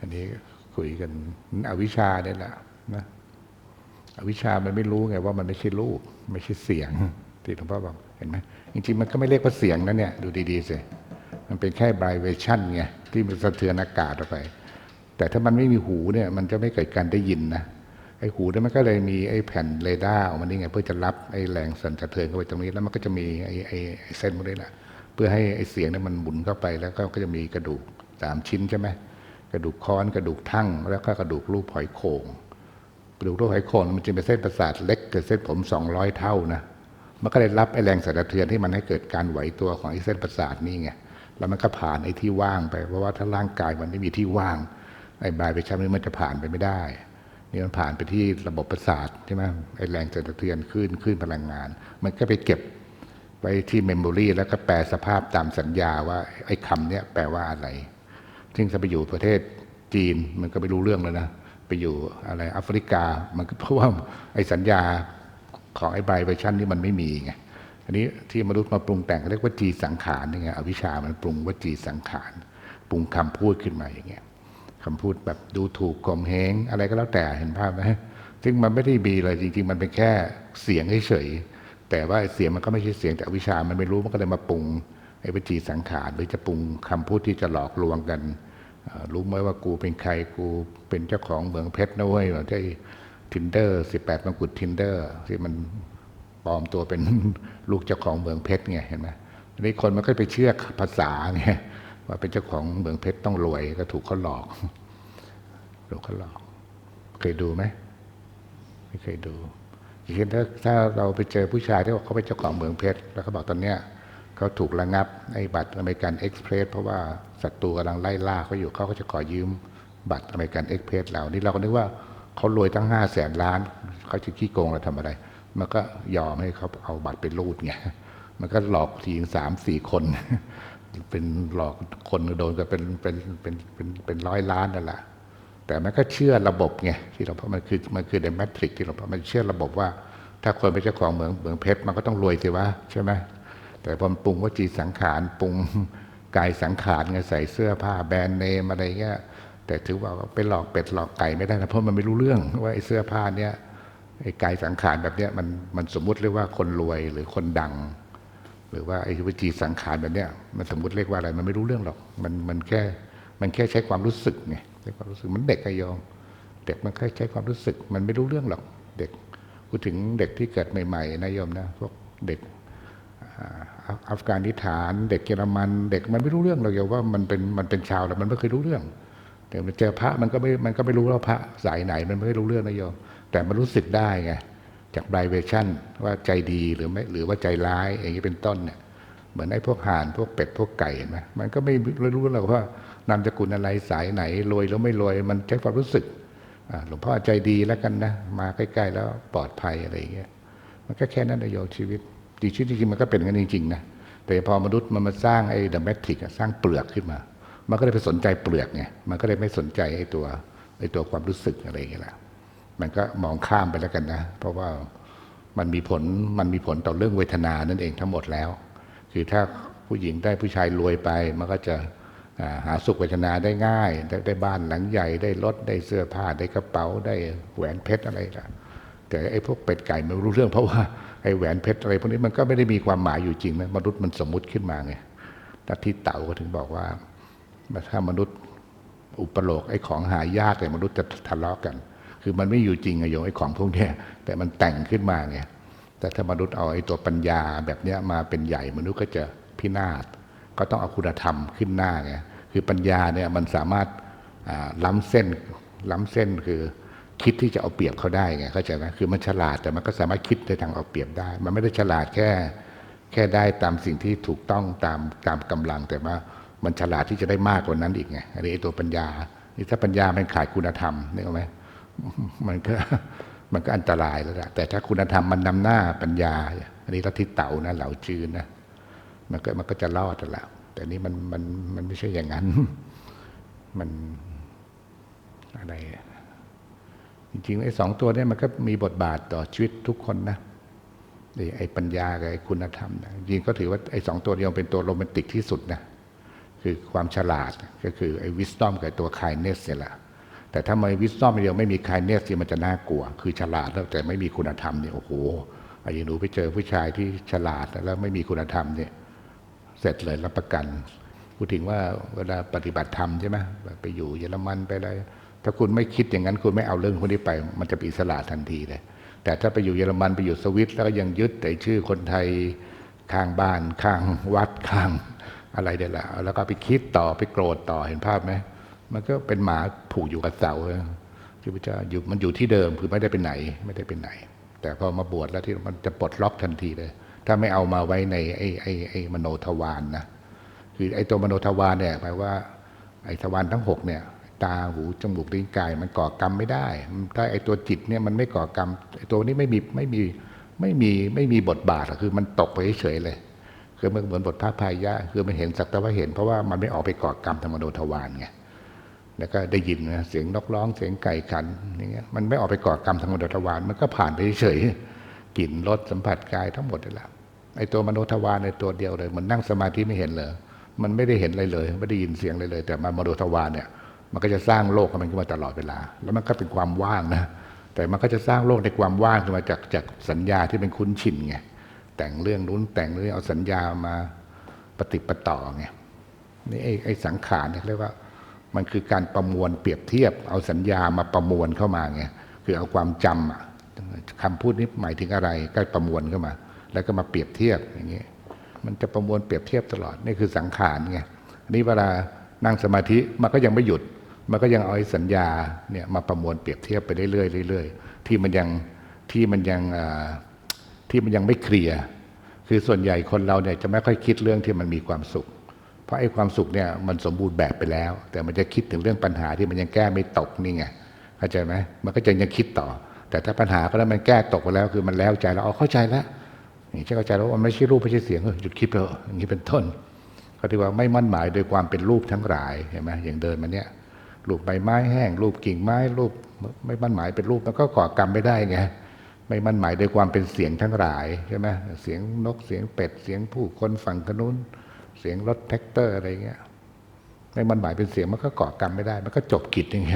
อันนี้คุยกันอวิชชาเนี่ยแหละนะอวิชชามันไม่รู้ไงว่ามันไม่ใช่รูปไม่ใช่เสียงที่หลวงพ่อบอกเห็นไหมจริงๆมันก็ไม่เรียกว่าเสียงนะเนี่ยดูดีๆสิมันเป็นแค่ vibration ไงที่มันสะเทือนอากาศออกไป แต่ถ้ามันไม่มีหูเนี่ยมันจะไม่เกิดการได้ยินนะไอ้หูเนี่ยมันก็เลยมีไอ้แผ่นเรดาร์ออกมานี่ไงเพื่อจะรับไอ้แรงสั่นสะเทือนเข้าไปตรงนี้แล้วมันก็จะมีไอ้ไอ้ไอ้เส้นพวกนี้แหละเพื่อให้ไอ้เสียงเนี่ยมันหมุนเข้าไปแล้วก็ก็จะมีกระดูกสามชิ้นใช่ไหม กระดูกค้อนกระดูกทั่งแล้วก็กระดูกรูปหอยโข่งกระดูกรูปหอยโข่งมันจะเป็นเส้นประสาทเล็กเกิดเส้นผมสองร้อยเท่านะมันก็เลยรับไอแรงสั่นสะเทือนที่มันให้เกิดการไหวตัวของไอ้เส้นประสาทนี่ไงแล้วมันก็ผ่านไอ้ที่ว่างไปเพราะว่าถ้าร่างกายมันไม่มีที่ว่างไอ้บายไปชั้นนี้มันจะผ่านไปไม่ได้นี่มันผ่านไปที่ระบบประสาทใช่ไหมไอ้แรงสั่นสะเทือนขึ้นขึ้นพลังงาน มันก็ไปเก็บไว้ที่เมมโมรีแล้วก็แปลสภาพตามสัญญาว่าไอ้คำเนี้ยแปลว่าอะไร ซึ่งจะไปอยู่ประเทศจีนมันก็ไม่รู้เรื่องแล้วนะ ไปอยู่อะไรแอฟริกา มันก็เพราะว่าไอ้สัญญาของไอ้ไบเวอร์ชันนี่มันไม่มีไง อันนี้ที่มนุษย์มาปรุงแต่งเรียกว่าจีสังขารนี่ไง อวิชามันปรุงว่าจีสังขาร ปรุงคำพูดขึ้นมาอย่างเงี้ยคำพูดแบบดูถูกข่มเหงอะไรก็แล้วแต่เห็นภาพไหมซึ่งมันไม่ได้มีเลยจริง ๆ มันเป็นแค่เสียงเฉยๆแต่ว่าเสียงมันก็ไม่ใช่เสียงแต่อวิชามันไม่รู้มันก็เลยมาปรุงไอ้วิจีสังขารหรือจะปรุงคำพูดที่จะหลอกลวงกัน รู้ไหมว่ากูเป็นใครกูเป็นเจ้าของเมืองเพชรนะเว้ยแบบที่ทินเดอร์สิบแปดมงกุฎทินเดอร์ที่มันปลอมตัวเป็นลูกเจ้าของเมืองเพชรไงเห็นไหมทีนี้คนมันก็ไปเชื่อภาษาไงว่าเป็นเจ้าของเมืองเพชรต้องรวยก็ถูกเขาหลอกถูกเขาหลอก เคยดูไหมไม่เคยดูอย่างเช่นถ้าถ้าเราไปเจอผู้ชายที่บอกเขาเป็นเจ้าของเมืองเพชรแล้วเขาบอกตอนเนี้ย เขาถูกระงับไอ้บัตรอเมริกันเอ็กซ์เพรสเพราะว่าศัตรูกำลังไล่ล่าเขาอยู่เขาก็จะขอยืมบัตรอเมริกันเอ็กซ์เพรสเรานี่เราก็นึกว่าเขารวยตั้งห้าแสนล้านเขาจะขี้โกงเราทำอะไร มันก็ยอมให้เขาเอาบัตรไปรูดไงมันก็หลอกทีสามสี่คน เป็นหลอกคนโดนก็เป็นเป็นเป็นเป็นเป็นร้อยล้านนั่นแหละแต่มันก็เชื่อระบบไงที่เราเพราะมันคือมันคือในแมทริกที่เราเพราะมันเชื่อระบบว่า ถ้าคนเป็นเจ้าของเหมืองเหมืองเพชรมันก็ต้องรวยสิวะใช่ไหม แต่พอมันปรุงว่าจีสังขารปรุงกายสังขารไงใส่เสื้อผ้าแบรนด์เนมอะไรเงี้ยแต่ถือว่าไปหลอกเป็ดหลอกไก่ไม่ได้นะเพราะมันไม่รู้เรื่องว่าไอ้เสื้อผ้าเนี้ยไอ้กายสังขารแบบเนี้ยมันมันสมมุติเรียกว่าคนรวยหรือคนดัง หรือว่าไอ้วจีสังขารแบบเนี้ยมันสมมติเรียกว่าอะไรมันไม่รู้เรื่องหรอกมันมันแค่มันแค่ใช้ความรู้สึกไงใช้ความรู้สึกมันเด็กอะโยมเด็กมันแค่ใช้ความรู้สึก มันไม่รู้เรื่องหรอก เด็กพูดถึงเด็กที่เกิดใหม่ๆนะโยมนะพวกเด็ก อ่าอัฟกานิสถาน เด็กเยอรมัน เด็กมันไม่รู้เรื่องหรอกโยมว่ามันเป็นมันเป็นชาวแต่มันไม่เคยรู้เรื่องแต่มันเจอพระมันก็ไม่มันก็ไม่รู้ว่าพระสายไหนมันไม่รู้เรื่องนะโยมแต่มันรู้สึกได้ไงจากไบเวชั่นว่าใจดีหรือไม่หรือว่าใจร้ายอย่างนี้เป็นต้นเนี่ยเหมือนไอ้พวกห่านพวกเป็ดพวกไก่เห็นไหมมันก็ไม่รู้หรอกว่านามสกุลอะไรสายไหนรวยหรือไม่รวยมันใช้ความรู้สึกอ่าหลวงพ่อใจดีแล้วกันนะ มาใกล้ ๆ แล้วปลอดภัยอะไรอย่างเงี้ยมันก็แค่นั้นนะโยมชีวิต จริงๆจริงมันก็เป็นกันจริงๆนะแต่พอมนุษย์มันมาสร้างไอ้เดัมแมทริกสร้างเปลือกขึ้นมา มันก็เลยไปสนใจเปลือกไงมันก็เลยไม่สนใจไอ้ตัวไอ้ตัวความรู้สึกอะไรอย่างเงี้ยแหละมันก็มองข้ามไปแล้วกันนะ เพราะว่ามันมีผลมันมีผลต่อเรื่องเวทนานั่นเองทั้งหมดแล้ว คือถ้าผู้หญิงได้ผู้ชายรวยไป มันก็จะหาสุขเวทนาได้ง่าย ได้ได้บ้านหลังใหญ่ได้รถได้เสื้อผ้าได้กระเป๋าได้แหวนเพชรอะไรล่ะ แต่ไอ้พวกเป็ดไก่ไม่รู้เรื่องเพราะว่าไอ้แหวนเพชรอะไรพวกนี้มันก็ไม่ได้มีความหมายอยู่จริงนะมนุษย์มันสมมุติขึ้นมาไงลัทธิเต่าก็ถึงบอกว่าถ้ามนุษย์อุปโลกไอ้ของหายากแต่มนุษย์จะทะเลาะกัน คือมันไม่อยู่จริงอะโยมไอ้ของพวกนี้แต่มันแต่งขึ้นมาไงแต่ถ้ามนุษย์เอาไอ้ตัวปัญญาแบบนี้มาเป็นใหญ่มนุษย์ก็จะพินาศก็ต้องเอาคุณธรรมขึ้นหน้าไงคือปัญญาเนี่ยมันสามารถล้ำเส้นล้ำเส้นคือ คิดที่จะเอาเปรียบเขาได้ไงเข้าใจไหมคือมันฉลาดแต่มันก็สามารถคิดในทางเอาเปรียบได้ มันไม่ได้ฉลาดแค่ แค่ได้ตามสิ่งที่ถูกต้องตามตามกำลัง แต่ว่ามันฉลาดที่จะได้มากกว่านั้นอีกไงอันนี้ไอ้ตัวปัญญานี่ถ้าปัญญามันขาดคุณธรรมนึกออกไหมมันก็มันก็อันตรายแล้วละแต่ถ้าคุณธรรมมันนำหน้าปัญญา อันนี้ลัทธิเต่านะเหล่าจืนนะมันก็มันก็จะรอดแล้วแต่นี่มันมันมันไม่ใช่อย่างนั้น มันอะไรอะ จริงๆไอ้สองตัวเนี้มันก็มีบทบาทต่อชีวิตทุกคนนะนี่ไอ้ปัญญากับไอ้คุณธรรมนะจริงก็ถือว่าไอ้สองตัวเดียวเป็นตัวโรแมนติกที่สุดนะคือความฉลาดก็คือไอ้ wisdom กับตัว kindness เนี่ยแหละแต่ถ้าไม่ wisdom เดียวไม่มี kindness เนี่มันจะน่ากลัว คือฉลาดแล้วแต่ไม่มีคุณธรรมเนี่ยโอ้โหไอ้หนูไปเจอผู้ชายที่ฉลาดแล้วไม่มีคุณธรรมเนี่ยเสร็จเลยรับประกันพูดถึงว่าเวลาปฏิบัติธรรมใช่ไหมไปอยู่เยอรมันไปอะไร ถ้าคุณไม่คิดอย่างนั้น คุณไม่เอาเรื่องคนนี้ไป มันจะเป็นอิสระทันทีเลยแต่ถ้าไปอยู่เยอรมันไปอยู่สวิตแล้วก็ยังยึดแต่ชื่อคนไทยข้างบ้านข้างวัดข้างอะไรเดี๋ยวละแล้วก็ไปคิดต่อไปโกรธต่อเห็นภาพไหมมันก็เป็นหมาผูกอยู่กับเสาที่พระเจ้าอยู่มันอยู่ที่เดิมคือไม่ได้ไปไหนไม่ได้ไปไหน แต่พอมาบวชแล้วที่มันจะปลดล็อกทันทีเลย ถ้าไม่เอามาไว้ในไอ้ไอ้ไอ้มโนทวารนนะคือไอ้ตัวมโนทวารเนี่ยแปลว่าไอ้ทวารทั้งหกเนี่ย ตาหูจมูกลิ้นกายมันก่อกรรมไม่ได้ ถ้าไอตัวจิตเนี่ยมันไม่ก่อกรรมไอตัวนี้ไม่มีไม่มีไม่มีไม่มีบทบาทอะคือมันตกไปเฉยเลย คือมันเหมือนบทพระพายะ คือมันเห็นสักแต่ว่าเห็นเพราะว่ามันไม่ออกไปก่อกรรมทางมโนทวารไงแล้วก็ได้ยินนะเสียงนกร้องเสียงไก่ขันอย่างเงี้ยมันไม่ออกไปก่อกรรมทางมโนทวารมันก็ผ่านไปเฉยกลิ่นรสสัมผัสกายทั้งหมดนี่แหละไอตัวมโนทวารในตัวเดียวเลย มันนั่งสมาธิไม่เห็นเลยมันไม่ได้เห็นอะไรเลย ไม่ได้ยินเสียงอะไรเลย แต่มามโนทวารเนี่ย มันก็จะสร้างโลกมันขึ้นมาตลอดเวลา แล้วมันก็เป็นความว่างนะแต่มันก็จะสร้างโลกในความว่างขึ้นมาจากจากสัญญาที่เป็นคุ้นชินไงแต่งเรื่องนู้นแต่งเรื่องเอาสัญญามาปฏิปต่อไงนี่ไอ้ไอ้สังขารเนี่ยเรียกว่า มันคือการประมวลเปรียบเทียบ เอาสัญญามาประมวลเข้ามาไงคือเอาความจำอะคำพูดนี้หมายถึงอะไรก็ประมวลเข้ามา แล้วก็มาเปรียบเทียบอย่างนี้มันจะประมวลเปรียบเทียบตลอดนี่คือสังขารไงอันนี้เวลานั่งสมาธิมันก็ยังไม่หยุด มันก็ยังเอาไอ้สัญญาเนี่ยมาประมวลเปรียบเทียบไปเรื่อยๆเรื่อยๆที่มันยังที่มันยังที่มันยังไม่เคลียร์คือส่วนใหญ่คนเราเนี่ยจะไม่ค่อยคิดเรื่องที่มันมีความสุข เพราะไอ้ความสุขเนี่ยมันสมบูรณ์แบบไปแล้ว แต่มันจะคิดถึงเรื่องปัญหาที่มันยังแก้ไม่ตกนี่ไงเข้าใจไหมมันก็จะยังคิดต่อ แต่ถ้าปัญหาก็แล้วมันแก้ตกไปแล้ว คือมันแล้วใจแล้วอ๋อเข้าใจแล้วนี่จะเข้าใจแล้วว่ามันไม่ใช่รูปไม่ใช่เสียงหยุดคิดเถอะอย่างนี้เป็นต้นเขาที่ว่าไม่มั่นหมายโดยความเป็นรูปทั้งหลายเห็นไหมอย่างเดินมาเนี่ย รูปใบไม้แห้ง รูปกิ่งไม้รูปไม่มั่นหมายเป็นรูปมันก็ก่อกรรมไม่ได้ไงไม่มั่นหมายโดยความเป็นเสียงทั้งหลายใช่ไหมเสียงนกเสียงเป็ดเสียงผู้คนฝั่งขนุนเสียงรถแท็กเตอร์อะไรเงี้ยไม่มั่นหมายเป็นเสียงมันก็ก่อกรรมไม่ได้ มันก็จบกิจยังไง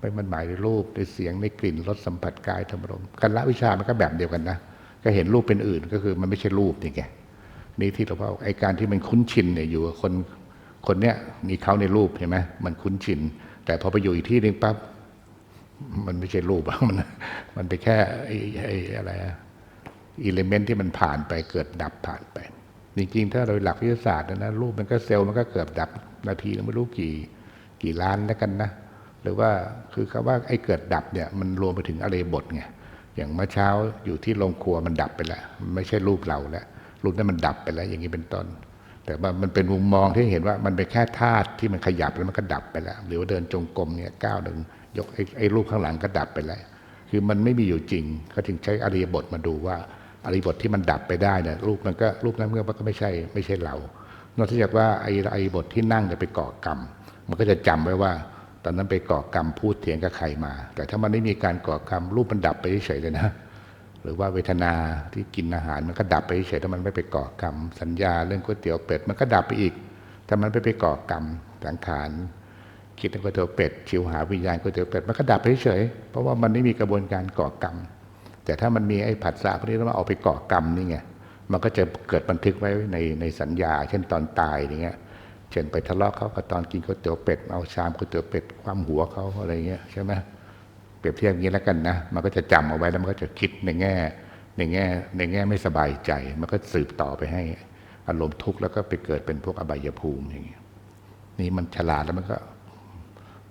ไม่มั่นหมายในรูปในเสียงในกลิ่นรสสัมผัสกายธรรมรมกันละวิชามันก็แบบเดียวกันนะก็เห็นรูปเป็นอื่นก็คือมันไม่ใช่รูปนี่ไงนี่ที่เราว่าไอการที่มันคุ้นชินเนี่ยอยู่กับคนคนเนี้ยมีเขาในรูปเห็นไหมมันคุ้นชิน แต่พอไปอยู่อีกที่หนึ่งปั๊บมันไม่ใช่รูปมันมันไปแค่ไอ้อะไรอิเลเมนที่มันผ่านไปเกิดดับผ่านไป จริงๆ ถ้าโดยหลักวิทยาศาสตร์นะรูปมันก็เซลล์มันก็เกิดดับนาทีไม่รู้กี่กี่ล้านแล้วกันนะ หรือว่าคือคำว่าไอ้เกิดดับเนี่ยมันรวมไปถึงอะไรบทไงอย่างเมื่อเช้าอยู่ที่โรงครัวมันดับไปแล้วไม่ใช่รูปเราแล้วรูปนั้นมันดับไปแล้ว อย่างนี้เป็นต้น แต่ว่ามันเป็นมุมมองที่เห็นว่ามันเป็นแค่ธาตุที่มันขยับแล้วมันก็ดับไปแล้ว หรือว่าเดินจงกรมเนี่ยก้าวหนึ่งยกไอ้ไอ้รูปข้างหลังก็ดับไปแล้ว คือมันไม่มีอยู่จริงเขาถึงใช้อริยบทมาดูว่าอริยบทที่มันดับไปได้เนี่ยรูปมันก็รูปนั้นเมื่อมันก็ไม่ใช่ไม่ใช่เรา นอกจากว่าไอ้อริยบทที่นั่งจะไปก่อกรรม มันก็จะจำไว้ว่า ตอนนั้นไปก่อกรรมพูดเถียงกับใครมา แต่ถ้ามันไม่มีการก่อกรรมรูปมันดับไปเฉยเลยนะ หรือว่าเวทนาที่กินอาหารมันก็ดับไปเฉยถ้ามันไม่ไปก่อกรรม สัญญาเรื่องก๋วยเตี๋ยวเป็ดมันก็ดับไปอีก ถ้ามันไม่ไปก่อกรรมสังขารคิดถึงก๋วยเตี๋ยวเป็ดชิวหาวิญญาณก๋วยเตี๋ยวเป็ดมันก็ดับไปเฉยเพราะว่ามันไม่มีกระบวนการก่อกรรม แต่ถ้ามันมีไอ้ผัสสะพวกนี้แล้วมันเอาไปก่อกรรมนี่ไงมันก็จะเกิดบันทึกไว้ในในสัญญา เช่นตอนตายอย่างเงี้ยเช่นไปทะเลาะเขากับตอนกินก๋วยเตี๋ยวเป็ดเอาชามก๋วยเตี๋ยวเป็ดความหัวเขาอะไรเงี้ยใช่ไหม เปรียบเทียบอย่างนี้แล้วกันนะ มันก็จะจำเอาไว้แล้วมันก็จะคิดในแง่ในแง่ในแง่ไม่สบายใจ มันก็สืบต่อไปให้อารมณ์ทุกข์แล้วก็ไปเกิดเป็นพวกอบายภูมิอย่างเงี้ยนี่มันฉลาดแล้วมันก็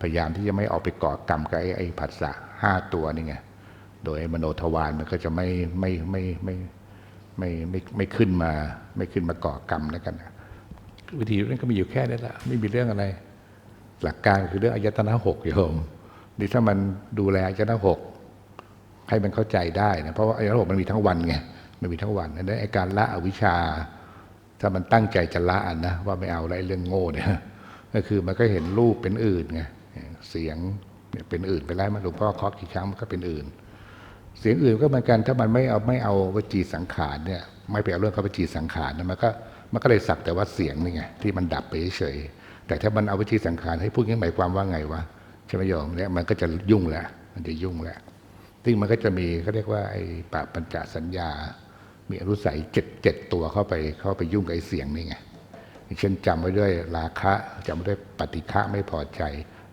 พยายามที่จะไม่ออกไปก่อกรรมกับไอ้ไอ้ผัสสะห้าตัวนี่ไงโดยมโนทวารมันก็จะไม่ไม่ไม่ไม่ไม่ไม่ไม่ขึ้นมา ไม่ขึ้นมาก่อกรรมแล้วกันนะวิธีนั้นก็มีอยู่แค่นี้แหละไม่มีเรื่องอะไร หลักการคือเรื่องอายตนะหกโยม นี่ถ้ามันดูแลอายตนะหกให้มันเข้าใจได้นะเพราะว่าอายตนะหกมันมีทั้งวันไงมันมีทั้งวันนั้นไอ้การละอวิชชา ถ้ามันตั้งใจจะละนะว่าไม่เอาอะไรเรื่องโง่เนี่ยก็คือมันก็เห็นรูปเป็นอื่นไงเสียงเป็นอื่นไปแล้วมันหลวงพ่อเคาะกี่ครั้งมันก็เป็นอื่น เสียงอื่นก็เหมือนกัน ถ้ามันไม่เอาไม่เอาวจีสังขารเนี่ย ไม่ไปเอาเรื่องเข้าวจีสังขารนะมันก็มันก็เลยสักแต่ว่าเสียงนี่ไงที่มันดับไปเฉยแต่ถ้ามันเอาวิธีสังขารให้พูดงี้หมายความว่าไงวะ ใช่ไหมโยมเนี่ยมันก็จะยุ่งแหละมันจะยุ่งแหละซึ่งมันก็จะมีเขาเรียกว่าไอ้ปะปัญจสัญญา มีอนุสัยเจ็ดเจ็ดตัวเข้าไปเข้าไปยุ่งกับไอ้เสียงนี่ไงอย่างเช่นจำไว้ด้วยราคะจำไว้ด้วยปฏิฆะไม่พอใจ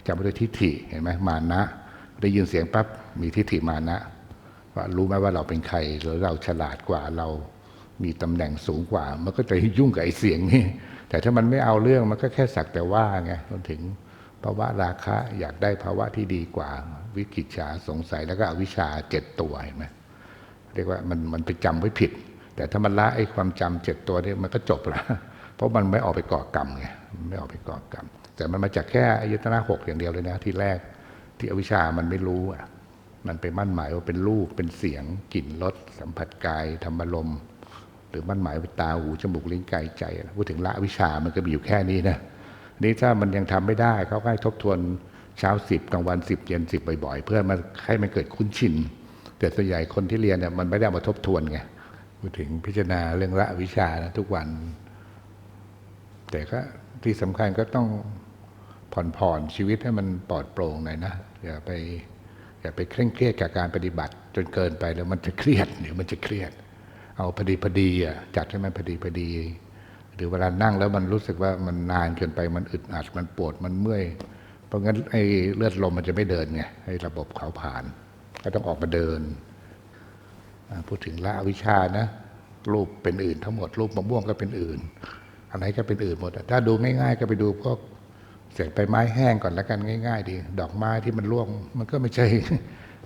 จำไว้ด้วยทิฏฐิเห็นไหมมานะ ได้ยินเสียงปั๊บมีทิฏฐิมานะว่ารู้ไหมว่าเราเป็นใครหรือเราฉลาดกว่าเรามีตำแหน่งสูงกว่า มันก็จะยุ่งกับไอ้เสียงนี่แต่ถ้ามันไม่เอาเรื่องมันก็แค่สักแต่ว่าไงจนถึง ภาวะราคะอยากได้ภาวะที่ดีกว่า วิกิจฉาสงสัยแล้วก็อวิชชาเจ็ดตัวเห็นไหมเรียกว่ามันมันไปจำไว้ผิด แต่ถ้ามันละไอ้ความจำเจ็ดตัวนี่มันก็จบละเพราะมันไม่ออกไปก่อกรรมไงมันไม่ออกไปก่อกรรม แต่มันมาจากแค่อายตนะหกอย่างเดียวเลยนะที่แรกที่อวิชามันไม่รู้อะมันไปมั่นหมายว่าเป็นรูปเป็นเสียงกลิ่นรสสัมผัสกายธรรมลมหรือมั่นหมายว่าตาหูจมูกลิ้นกายใจพูดถึงละวิชามันก็มีอยู่แค่นี้นะ นี่ถ้ามันยังทำไม่ได้เขาก็ให้ทบทวนเช้าสิบกลางวันสิบเย็นสิบบ่อยๆ เพื่อมันให้มันเกิดคุ้นชินแต่ส่วนใหญ่คนที่เรียนเนี่ยมันไม่ได้มาทบทวนไงพูดถึงพิจารณาเรื่องละวิชานะทุกวัน แต่ก็ที่สำคัญก็ต้องผ่อนผ่อนชีวิตให้มันปลอดโปร่งหน่อยนะอย่าไปอย่าไปเคร่งเครียดกับการปฏิบัติ จนเกินไปแล้วมันจะเครียดเดี๋ยวมันจะเครียด เอาพอดีพอดีอะจัดให้มันพอดีพอดี หรือเวลานั่งแล้วมันรู้สึกว่ามันนานเกินไปมันอึดอัดมันปวดมันเมื่อย เพราะงั้นไอ้เลือดลมมันจะไม่เดินไงให้ระบบเขาผ่าน ก็ต้องออกมาเดิน พูดถึงละวิชานะ รูปเป็นอื่นทั้งหมดรูปมะม่วงก็เป็นอื่นอะไรก็เป็นอื่นหมด ถ้าดูง่ายๆ ก็ไปดูพวกเสร็จไม้แห้งก่อนแล้วกันง่าย ๆ ดี ดอกไม้ที่มันร่วง มันก็ไม่ใช่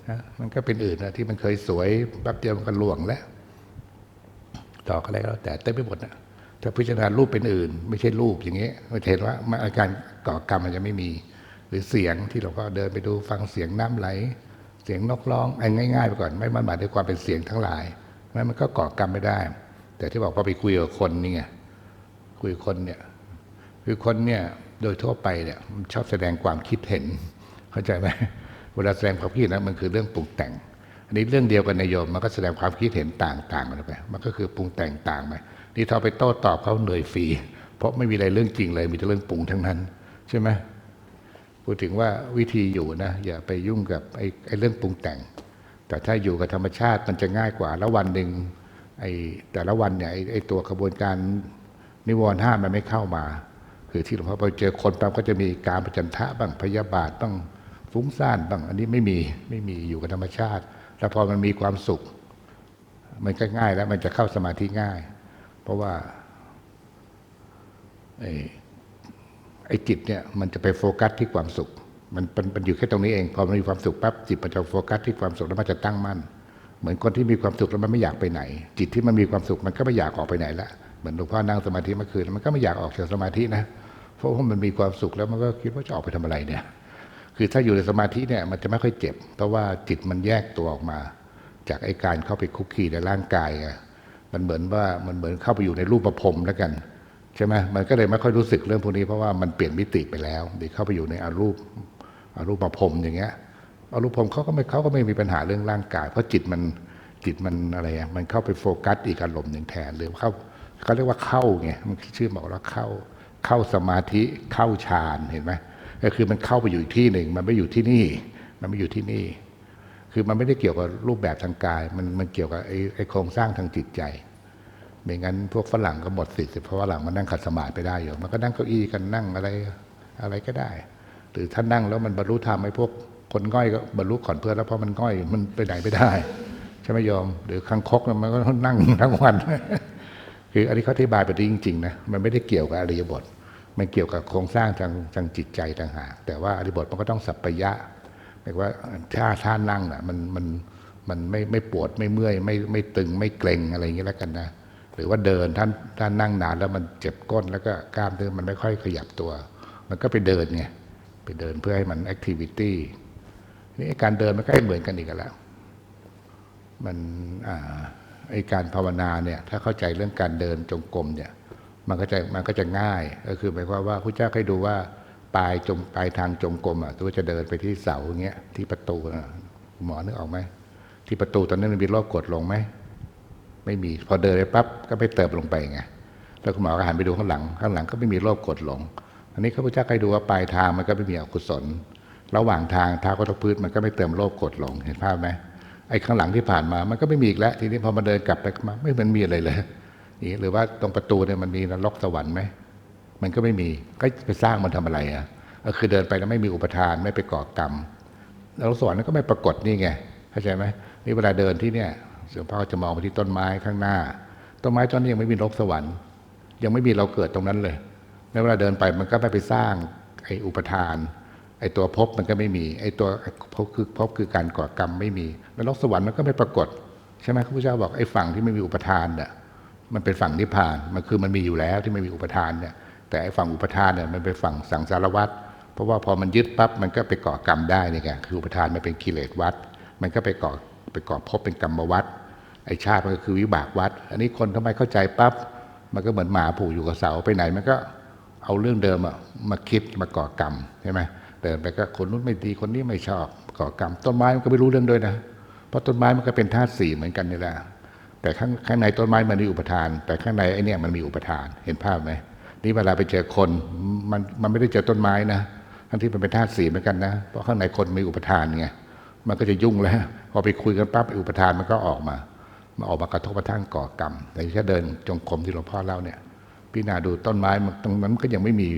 นะมันก็เป็นอื่นนะที่มันเคยสวยแป๊บเดียวมันก็ร่วงแล้วดอกอะไรก็แล้วแต่เต็มไปหมดนะ ถ้าพิจารณารูปเป็นอื่น ไม่ใช่รูปอย่างเงี้ยมันจะเห็นว่าอาการก่อกรรมมันจะไม่มี หรือเสียงที่เราก็เดินไปดูฟังเสียงน้ำไหล เสียงนกร้องไอ้ง่ายๆไปก่อนไม่มันหมายถึงความเป็นเสียงทั้งหลายนั้นมันก็ก่อกรรมไม่ได้ แต่ที่บอกว่าไปคุยกับคนนี่ไงคุยกับคนเนี่ยคือคนเนี่ยโดยทั่วไปเนี่ยชอบแสดงความคิดเห็นเข้าใจไหมเวลาแสดงความคิดเห็นะมันคือเรื่องปรุงแต่ง อันนี้เรื่องเดียวกันในโยมมันก็แสดงความคิดเห็นต่างๆกันไป มันก็คือปรุงแต่งต่างไป นี่ถ้าไปโต้ตอบเขาเหนื่อยฟรี เพราะไม่มีอะไรเรื่องจริงเลย มีแต่เรื่องปรุงทั้งนั้น ใช่ไหมพูดถึงว่าวิธีอยู่นะอย่าไปยุ่งกับไอ้ไอเรื่องปรุงแต่ง แต่ถ้าอยู่กับธรรมชาติมันจะง่ายกว่า แล้ววันหนึ่งไอ้แต่ละวันเนี่ยไอ้ไอตัวกระบวนการนิวรณ์ห้ามันไม่เข้ามา คือที่หลวงพ่อไปเจอคนปั๊บก็จะมีการประจันทะบ้างพยาบาทบ้างฟุ้งซ่านบ้างอันนี้ไม่มีไม่มีอยู่กับธรรมชาติ แล้วพอมันมีความสุข มันก็ง่ายแล้วมันจะเข้าสมาธิง่าย เพราะว่าไอ้ไอจิตเนี่ยมันจะไปโฟกัสที่ความสุขมันมันมันอยู่แค่ตรงนี้เอง พอมันมีความสุขปั๊บจิตมันจะโฟกัสที่ความสุขแล้วมันจะตั้งมั่น เหมือนคนที่มีความสุขแล้วมันไม่อยากไปไหน จิตที่มันมีความสุขมันก็ไม่อยากออกไปไหนละเหมือนหลวงพ่อนั่งสมาธิเมื่อคืนมันก็ไม่อยากออกจากสมาธินะเพราะว่ามันมีความสุขแล้วมันก็คิดว่าจะออกไปทำอะไรเนี่ย คือถ้าอยู่ในสมาธิเนี่ยมันจะไม่ค่อยเจ็บ เพราะว่าจิตมันแยกตัวออกมา จากไอ้การเข้าไปคุกคีในร่างกายอะ มันเหมือนว่ามันเหมือนเข้าไปอยู่ในรูปประพรมแล้วกันใช่ไหมมันก็เลยไม่ค่อยรู้สึกเรื่องพวกนี้เพราะว่ามันเปลี่ยนมิติไปแล้วเดี๋ยวเข้าไปอยู่ในอารูปอารูปประพรมอย่างเงี้ยอารูปประพรมเขาก็ไม่เขาก็ไม่มีปัญหาเรื่องร่างกาย เพราะจิตมันจิตมันอะไรอะมันเข้าไปโฟกัสอีกอารมณ์หนึ่งแทนหรือเข้าเขาเรียกว่าเข้าไงมันชื่อบอกว่าเข้าเข้าสมาธิเข้าฌานเห็นไหมก็คือมันเข้าไปอยู่อีกที่หนึ่ง มันไม่อยู่ที่นี่ มันไม่อยู่ที่นี่ คือมันไม่ได้เกี่ยวกับรูปแบบทางกาย มันมันเกี่ยวกับไอ้ไอโครงสร้างทางจิตใจไม่งั้นพวกฝรั่งก็หมดสิทธิ์เพราะฝรั่งมันนั่งขัดสมาธิไปได้อยู่มันก็นั่งเก้าอี้กันนั่งอะไรอะไรก็ได้ หรือถ้านั่งแล้วมันบรรลุธรรมไอ้พวกคนง่อยก็บรรลุก่อนเพื่อนแล้วเพราะมันง่อยมันไปไหนไม่ได้ใช่ไหมโยมหรือคังคกมันก็นั่งทั้งวัน คืออันนี้เขาอธิบายไปดีจริงๆนะมันไม่ได้เกี่ยวกับอริยบท มันเกี่ยวกับโครงสร้างทางทางจิตใจต่างหากแต่ว่าอริยบทมันก็ต้องสัพพยะ หมายว่าถ้าท่านั่งน่ะมันมันมันไม่ไม่ปวดไม่เมื่อยไม่ไม่ตึงไม่เกร็งอะไรอย่างนี้แล้วกันนะหรือว่าเดินท่านท่านนั่งนานแล้วมันเจ็บก้นแล้วก็กล้ามเนื้อมันไม่ค่อยขยับตัว มันก็ไปเดินไงไปเดินเพื่อให้มันแอคทิวิตี้นี่การเดินมันก็เหมือนกันอีกแล้วมันอ่าไอการภาวนาเนี่ยถ้าเข้าใจเรื่องการเดินจงกรมเนี่ยมันก็จะมันก็จะง่ายก็คือหมายความว่าพระเจ้าให้ดูว่า ปลายจงปลายทางจงกรมอะตัวจะเดินไปที่เสาเงี้ยที่ประตูหมอนึกออกไหมที่ประตูตอนนั้นมันมีรอบกดลงไหมไม่มีพอเดินไปปั๊บก็ไม่เติมลงไปไงแล้วคุณหมอก็หันไปดูข้างหลัง ข้างหลังก็ไม่มีโรคกดหลง อันนี้ข้าพเจ้าใครดูว่าปลายทางมันก็ไม่มีอกุศล ระหว่างทางเท้ากระทพื้นมันก็ไม่เติมโลภกดหลงเห็นภาพไหมไอ้ข้างหลังที่ผ่านมา มันก็ไม่มีอีกแล้ว ทีนี้พอมาเดินกลับไปมาไม่มันมีอะไรเลยนี่หรือว่าตรงประตูเนี่ยมันมีนรกสวรรค์ไหม มันก็ไม่มีก็ไปสร้างมันทำอะไรอะก็คือเดินไปแล้วไม่มีอุปทานไม่ไปก่อกรรมแล้วสวรรค์นั้นก็ไม่ปรากฏนี่ไงเข้าใจไหมนี่เวลาเดินที่เนี่ยหลวงพ่อจะมองไปที่ต้นไม้ข้างหน้า ต้นไม้ต้นนี้ยังไม่มีนรกสวรรค์ ยังไม่มีเราเกิดตรงนั้นเลยแล้วเวลาเดินไปมันก็ไม่ไปสร้างไอ้อุปทาน ไอ้ตัวภพมันก็ไม่มี ไอ้ตัวภพคือภพคือการก่อกรรมไม่มี แล้วนรกสวรรค์มันก็ไม่ปรากฏใช่ไหมพระพุทธเจ้าบอกไอ้ฝั่งที่ไม่มีอุปทานเนี่ยมันเป็นฝั่งนิพพาน มันคือมันมีอยู่แล้วที่ไม่มีอุปทานเนี่ย แต่ไอ้ฝั่งอุปทานเนี่ยมันเป็นฝั่งสังสารวัฏเพราะว่าพอมันยึดปั๊บมันก็ไปก่อกรรมได้นี่ไงคืออุปทานมันเป็นกิเลสวัฏมันก็ไปก่อไปก่อภพเป็นกรรมวัฏไอ้ชาติมันก็คือวิบากวัฏอันนี้คนทำไมเข้าใจปั๊บมันก็เหมือนหมาผูกอยู่กับเสาไปไหนมันก็เอาเรื่องเดิมมาคิดมาก่อกรรมใช่ไหมเดินไปก็คนนู้นไม่ดีคนนี้ไม่ชอบก่อกรรม ต้นไม้มันก็ไม่รู้เรื่องด้วยนะเพราะต้นไม้มันก็เป็นธาตุสี่เหมือนกันนี่แหละแต่ข้างข้างในต้นไม้มันมีอุปทาน แต่ข้างในไอ้เนี่ยมันมีอุปทานเห็นภาพไหม นี่เวลาไปเจอคนมันมันไม่ได้เจอต้นไม้นะทั้งที่มันเป็นธาตุสีเหมือนกันนะ เพราะข้างในคนมีอุปทานไงมันก็จะยุ่งแล้วพอไปคุยกันปั๊บอุปทานมันก็ออกมามาออกมากระทบกระทั่งก่อกรรม แต่ถ้าเดินจงกรมที่หลวงพ่อเล่าเนี่ยพี่นาดูต้นไม้มันตรงนั้นก็ยังไม่มี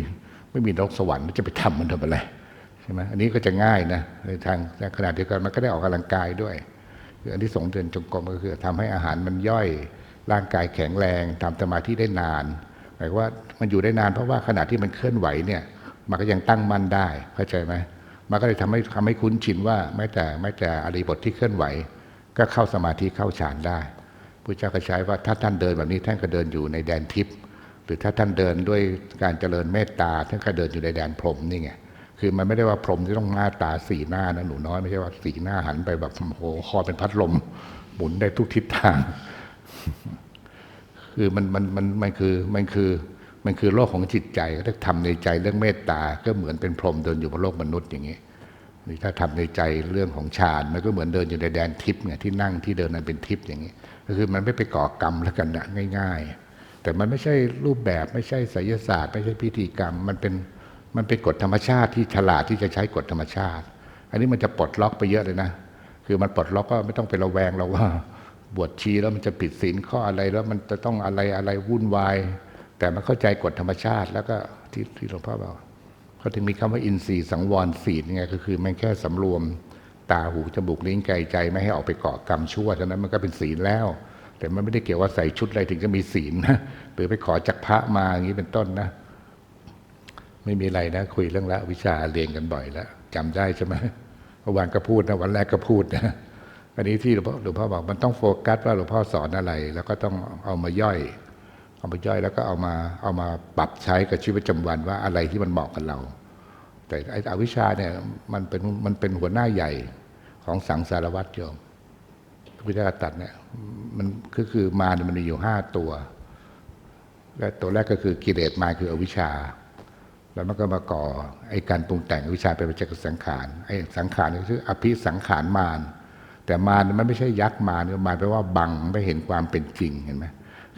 ไม่มีนรกสวรรค์จะไปทำมันทำอะไรใช่ไหมอันนี้ก็จะง่ายนะในทางในขณะเดียวกันมันก็ได้ออกกำลังกายด้วยคืออันที่สองเดินจงกรมก็คือทำให้อาหารมันย่อยร่างกายแข็งแรงทำสมาธิได้นานายวามว่ามันอยู่ได้นานเพราะว่าขณะที่มันเคลื่อนไหวเนี่ยมันก็ยังตั้งมั่นได้เข้าใจไหมมันก็เลยทำให้ทำให้คุ้นชินว่าแม้แต่แม้แต่อริบทที่เคลื่อนไหว ก็เข้าสมาธิเข้าฌานได้พระเจ้าก็ใช้ว่าถ้าท่านเดินแบบนี้ท่านก็เดินอยู่ในแดนทิพย์หรือถ้าท่านเดินด้วยการเจริญเมตตาท่านก็เดินอยู่ในแดนพรหมนี่ไงคือมันไม่ได้ว่าพรหมที่ต้องหน้าตาสีหน้านะหนูน้อยไม่ใช่ว่าสีหน้าหันไปแบบโอ้โหคอเป็นพัดลมหมุนได้ทุกทิศทาง คือมันมันมันมันคือมันคือมันคือโลกของจิตใจถ้าทำในใจเรื่องเมตตา ก็เหมือนเป็นพรหมเดินอยู่บนโลกมนุษย์อย่างนี้นี่ถ้าทำในใจเรื่องของฌานมันก็เหมือนเดินอยู่ในแดนทิพย์ไงที่นั่งที่เดินนั้นเป็นทิพย์อย่างนี้ ก็คือมันไม่ไปก่อกรรมแล้วกันนะง่าย ๆ แต่มันไม่ใช่รูปแบบไม่ใช่ไสยศาสตร์ ไม่ใช่พิธีกรรม มันเป็นมันเป็นกฎธรรมชาติที่ฉลาดที่จะใช้กฎธรรมชาติ อันนี้มันจะปลดล็อกไปเยอะเลยนะ คือมันปลดล็อกก็ไม่ต้องไประแวงเราว่า บวชชีแล้วมันจะผิดศีลข้ออะไรแล้วมันจะต้องอะไรอะไรวุ่นวาย แต่มันเข้าใจกฎธรรมชาติ แล้วก็ที่ที่หลวงพ่อบอกเขาถึงมีคำว่าอินทรีย์สังวรศีลไงก็คือมันแค่สำรวม ตาหูจมูกลิ้นกายใจ ไม่ให้ออกไปเกาะกรรมชั่วฉะนั้นมันก็เป็นศีลแล้ว แต่มันไม่ได้เกี่ยวว่าใส่ชุดอะไรถึงจะมีศีลนะหรือไปขอจากพระมาอย่างนี้เป็นต้นนะ ไม่มีอะไรนะ คุยเรื่องละวิชาเรียนกันบ่อยแล้วจำได้ใช่ไหมเมื่อวานก็พูดนะวันแรกก็พูดนะ อันนี้ที่หลวงพ่อหลวงพ่อบอกมันต้องโฟกัสว่าหลวงพ่อสอนอะไร แล้วก็ต้องเอามาย่อย เอามาย่อยแล้วก็เอามาเอามาปรับใช้กับชีวิตประจำวันว่าอะไรที่มันเหมาะกับเรา แต่ไอ้อวิชชาเนี่ยมันเป็นมันเป็นหัวหน้าใหญ่ของสังสารวัฏโยมพระพุทธเจ้าตัดเนี่ยมันก็คือมารมันมีอยู่ห้าตัวและตัวแรกก็คือกิเลสมารคืออวิชชา แล้วมันก็มาก่อไอ้การปรุงแต่งอวิชชาเป็นปัจจัยกับสังขารไอ้สังขารนี่คืออภิสังขารมาร แต่มารมันไม่ใช่ยักษ์มารมารแปลว่าบังไม่เห็นความเป็นจริงเห็นไหม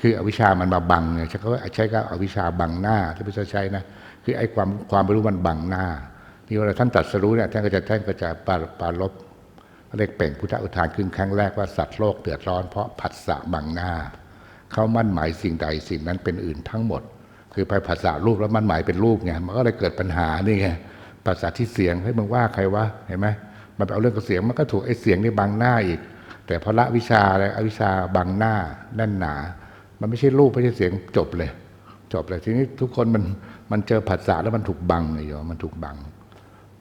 คืออวิชามันมาบังไงใช้คำว่าใช้ก็อวิชาบังหน้าที่พระเจ้าใช้นะคือไอ้ความความไม่รู้มันบังหน้าที่เวลาท่านตัดสรู้เนี่ยท่านก็จะท่านก็จะปาปาลบเรียกเป่งพุทธอุทานขึ้นครั้งแรกว่าสัตว์โลกเดือดร้อนเพราะผัสสะบังหน้า เขามั่นหมายสิ่งใดสิ่งนั้นเป็นอื่นทั้งหมด คือไปภาษารูปแล้วมั่นหมายเป็นรูปไงมันก็เลยเกิดปัญหานี่ไงภาษาที่เสียงให้มึงว่าใครวะเห็นไหม มันไปเอาเรื่องกับเสียงมันก็ถูกไอ้เสียงนี่บังหน้าอีก แต่พอละวิชาอะไรอวิชาบังหน้าแน่นหนา มันไม่ใช่รูปไม่ใช่เสียงจบเลย จบเลยทีนี้ทุกคนมันมันเจอผัสสะแล้วมันถูกบังไงโยมมันถูกบัง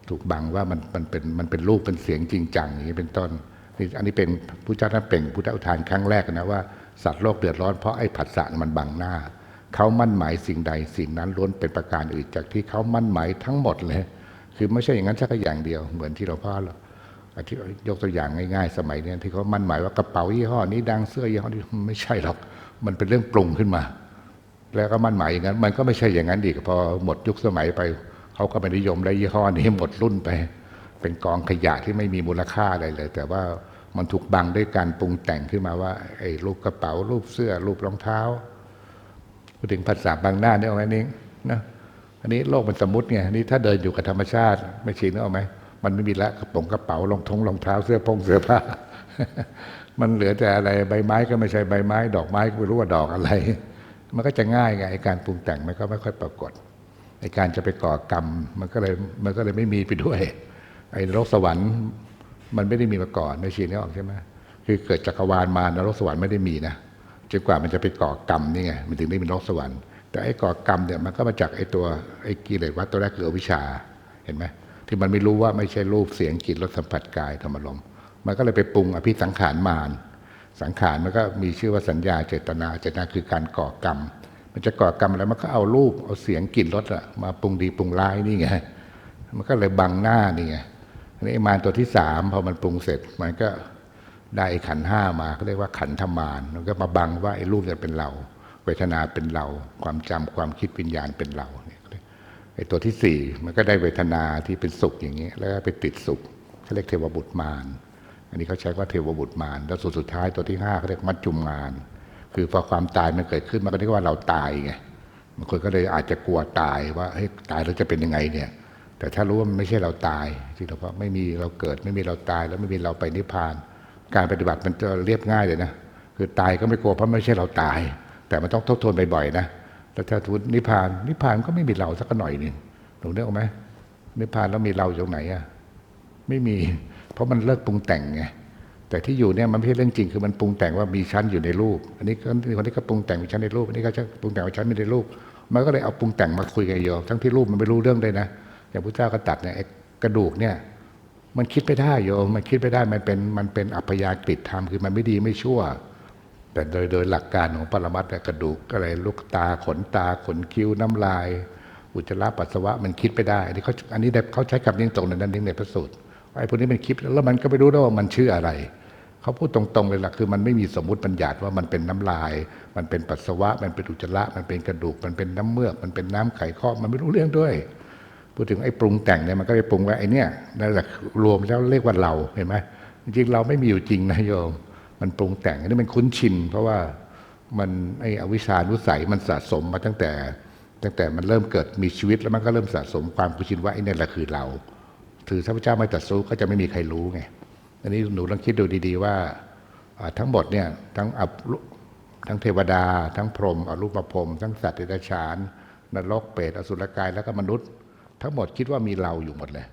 ถูกบังว่ามันมันเป็นมันเป็นรูปเป็นเสียงจริงจังอย่างนี้เป็นต้นนี่อันนี้เป็นพุทธเจ้าท่านเป่งพุทธอุทานครั้งแรกนะว่าสัตว์โลกเดือดร้อนเพราะไอ้ผัสสะมันบังหน้าเขามั่นหมายสิ่งใดสิ่งนั้นล้วนเป็นประการอื่นจากที่เขามั่นหมายทั้งหมดเลย คือไม่ใช่อย่างนั้นสักอย่างเดียวเหมือนที่เราพ่อเรา ยกตัวอย่างง่ายๆ สมัยนี้ที่เขามั่นหมายว่ากระเป๋ายี่ห้อนี้ดังเสื้อยี่ห้อนี้ไม่ใช่หรอก มันเป็นเรื่องปรุงขึ้นมา แล้วก็มั่นหมายอย่างนั้น มันก็ไม่ใช่อย่างนั้นอีกพอหมดยุคสมัยไปเขาก็ไม่นิยมได้ยี่ห้อนี้หมดรุ่นไป เป็นกองขยะที่ไม่มีมูลค่าอะไรเลย แต่ว่ามันถูกบังด้วยการปรุงแต่งขึ้นมาว่าไอ้รูปกระเป๋ารูปเสื้อรูปรองเท้าพูดถึงภาษาบางหน้าเนี่ยเอาไว้นี้นะอันนี้โลกมันสมมติไงอันนี้ถ้าเดินอยู่กับธรรมชาติ ไม่ชินนึกออกไหม มันไม่มีละกระป๋องกระเป๋ารองทงรองเท้าเสื้อพงเสื้อผ้า มันเหลือแต่อะไรใบไม้ก็ไม่ใช่ใบไม้ ดอกไม้ก็ไม่รู้ว่าดอกอะไร มันก็จะง่ายไงการปรุงแต่งมันก็ไม่ค่อยปรากฏไอการจะไปก่อกรรมมันก็เลยมันก็เลยไม่มีไปด้วย ไอ้นรกสวรรค์มันไม่ได้มีมาก่อนในชีนนี่ออกใช่ไหมคือเกิดจักรวาลมานรกสวรรค์ไม่ได้มีนะจนกว่ามันจะไปก่อกรรมนี่ไงมันถึงได้มีนรกสวรรค์ แต่ไอ้ก่อกรรมเนี่ยมันก็มาจากไอ้ตัวไอ้กิเลสวัฏตัวแรกคืออวิชชาเห็นไหม ที่มันไม่รู้ว่าไม่ใช่รูปเสียงกลิ่นรสสัมผัสกายธรรมลมมันก็เลยไปปรุงอภิสังขารมารสังขารมันก็มีชื่อว่าสัญญาเจตนาเจตนาคือการก่อกรรม มันจะก่อกรรมอะไรมันก็เอารูปเอาเสียงกลิ่นรสอะมาปรุงดีปรุงร้ายนี่ไงมันก็เลยบังหน้านี่ไงอันนี้ไอ้มารตัวที่สามพอมันปรุงเสร็จมันก็ได้ขันห้ามาเขาเรียกว่าขันธมารมันก็มาบังว่าไอ้รูปเนี่ยเป็นเรา เวทนาเป็นเรา ความจำความคิดวิญญาณเป็นเรา ไอ้ตัวที่สี่มันก็ได้เวทนาที่เป็นสุขอย่างนี้แล้วก็ไปติดสุขเขาเรียกเทวบุตรมาร อันนี้เขาใช้ว่าเทวบุตรมารแล้วสุดสุดท้ายตัวที่ห้าเขาเรียกมัจจุมมารคือพอความตายมันเกิดขึ้นมันก็เรียกว่าเราตายไงบางคนก็เลยอาจจะกลัวตายว่าเฮ้ยตายแล้วจะเป็นยังไงเนี่ย แต่ถ้ารู้ว่ามันไม่ใช่เราตายจริงๆเพราะไม่มีเราเกิดไม่มีเราตายแล้วไม่มีเราไปนิพพาน การปฏิบัติมันจะเรียบง่ายเลยนะคือตายก็ไม่กลัวเพราะไม่ใช่เราตาย แต่มันต้องทบทวนบ่อยๆนะ แล้วถ้าทุนนิพพาน นิพพานก็ไม่มีเราสักหน่อยหนึ่งหนูนึกออกไหมนิพพานแล้วมีเราอยู่ตรงไหนอะไม่มี เพราะมันเลิกปรุงแต่งไงแต่ที่อยู่เนี่ยมันไม่ใช่เรื่องจริงคือมันปรุงแต่งว่ามีชั้นอยู่ในรูป อันนี้คนนี้ก็ปรุงแต่งมีชั้นในรูปอันนี้ก็ปรุงแต่งว่าชั้นไมีในรูปมันก็เลยเอาปรุงแต่งมาคุยกันโยมทั้งที่รูปมันไม่รู้เรื่องเลยนะอย่างพระเจ้าก็ตัดเนี่ยกระดูกเนี่ยมันคิดไม่ได้โยมมันคิดไม่ได้มันเป็นมันเป็นอัพยากฤิธรรมคือมันไม่ดีไม่ชั่ว แต่โดยโดยหลักการของปรมัตถกระดูกอะไรลูกตาขนตาขนคิ้วน้ำลาย อุจจาระปัสสาวะมันคิดไม่ได้อันนี้เขาอันนี้เขาใช้คำนี้ตรงในนั้นในพระสูตรไอ้พวกนี้มันคิดแล้วมันก็ไม่รู้ด้วยว่ามันชื่ออะไรเขาพูดตรงๆเลยล่ะคือมันไม่มีสมมติบัญญัติว่ามันเป็นน้ำลาย มันเป็นปัสสาวะ มันเป็นอุจจาระมันเป็นกระดูก มันเป็นน้ำเมือก มันเป็นน้ำไข่ข้อมันไม่รู้เรื่องด้วยพูดถึงไอ้ปรุงแต่งเนี่ยมันก็ไปปรุงว่าไอ้นี่นั่นแหละรวมแล้วเรียกว่าเราเห็นไหมจริงเราไม่มีอยู่จริงนะโยม มันปรุงแต่งนี่มันคุ้นชิน เพราะว่ามันไอ้อวิชานุสัยมันสะสมมาตั้งแต่ ตั้งแต่มันเริ่มเกิดมีชีวิตแล้วมันก็เริ่มสะสมความคุ้นชินว่าไอ้เนี่ยแหละคือเรา ถือพระเจ้าไม่ตรัสรู้ก็จะไม่มีใครรู้ไงอันนี้หนูลองคิดดูดีๆว่าอ่าทั้งหมดเนี่ยทั้งอับทั้งเทวดา ทั้งพรหมอรูปพรหมทั้งสัตว์เดรัจฉานนรกเปรตอสุรกายแล้วก็มนุษย์ ทั้งหมดคิดว่ามีเราอยู่หมดเลย